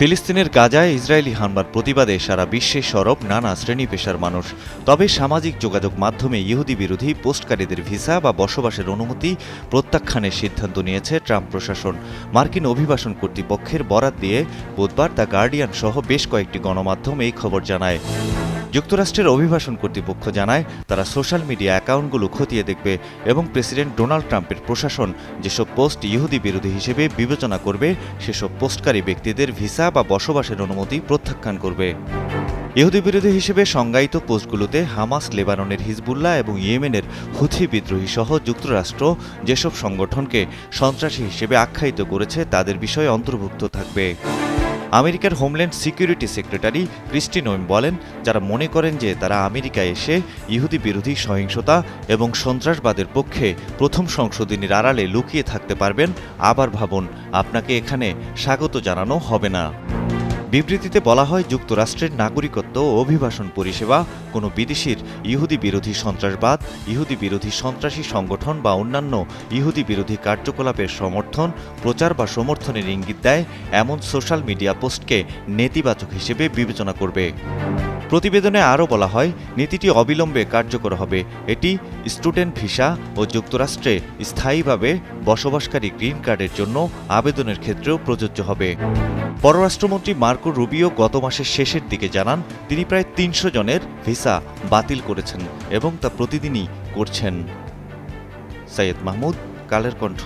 ফিলিস্তিনের গাজায় ইসরায়েলি হামলার প্রতিবাদে সারা বিশ্বে সরব নানা শ্রেণি পেশার মানুষ। তবে সামাজিক যোগাযোগ মাধ্যমে ইহুদি বিরোধী, পোস্টকারীদের ভিসা বা বসবাসের অনুমতি প্রত্যাখ্যানের সিদ্ধান্ত নিয়েছে ট্রাম্প প্রশাসন। মার্কিন অভিবাসন কর্তৃপক্ষের বরাত দিয়ে বুধবার দ্য গার্ডিয়ান সহ বেশ কয়েকটি গণমাধ্যম এই খবর জানায়। যুক্তরাষ্ট্রের অভিবাসন কর্তৃপক্ষ জানায়, তারা সোশ্যাল মিডিয়া অ্যাকাউন্টগুলো খতিয়ে দেখবে এবং প্রেসিডেন্ট ডোনাল্ড ট্রাম্পের প্রশাসন যেসব পোস্ট ইহুদি বিরোধী হিসেবে বিবেচনা করবে, সেসব পোস্টকারী ব্যক্তিদের ভিসা বা বসবাসের অনুমতি প্রত্যাখ্যান করবে। ইহুদি বিরোধী হিসেবে সংজ্ঞায়িত পোস্টগুলোতে হামাস, লেবাননের হিজবুল্লাহ এবং ইয়েমেনের হুথি বিদ্রোহী সহ যুক্তরাষ্ট্র যেসব সংগঠনকে সন্ত্রাসী হিসেবে আখ্যায়িত করেছে, তাদের বিষয়ে অন্তর্ভুক্ত থাকবে। আমেরিকার হোমল্যান্ড সিকিউরিটি সেক্রেটারি ক্রিস্টি নোম বলেন, যারা মনে করেন যে তারা আমেরিকায় এসে ইহুদি বিরোধী সহিংসতা এবং সন্ত্রাসবাদের পক্ষে প্রথম সংশোধনীর আড়ালে লুকিয়ে থাকতে পারবেন, আবার ভাবুন, আপনাকে এখানে স্বাগত জানানো হবে না। বিবৃতিতে বলা হয়, যুক্তরাষ্ট্রের নাগরিকত্ব ও অভিবাসন পরিষেবা কোনো বিদেশির ইহুদি বিরোধী সন্ত্রাসবাদ, ইহুদি বিরোধী সন্ত্রাসী সংগঠন বা অন্যান্য ইহুদি বিরোধী কার্যকলাপের সমর্থন, প্রচার বা সমর্থনের ইঙ্গিত দেয়, এমন সোশ্যাল মিডিয়া পোস্টকে নেতিবাচক হিসেবে বিবেচনা করবে। প্রতিবেদনে আরও বলা হয়, নীতিটি অবিলম্বে কার্যকর হবে। এটি স্টুডেন্ট ভিসা ও যুক্তরাষ্ট্রে স্থায়ীভাবে বসবাসকারী গ্রিন কার্ডের জন্য আবেদনের ক্ষেত্রেও প্রযোজ্য হবে। পররাষ্ট্রমন্ত্রী মার্কো রুবিও গত মাসের শেষের দিকে জানান, তিনি প্রায় তিনশো জনের ভিসা বাতিল করেছেন এবং তা প্রতিদিনই করছেন। সৈয়দ মাহমুদ, কালের কণ্ঠ।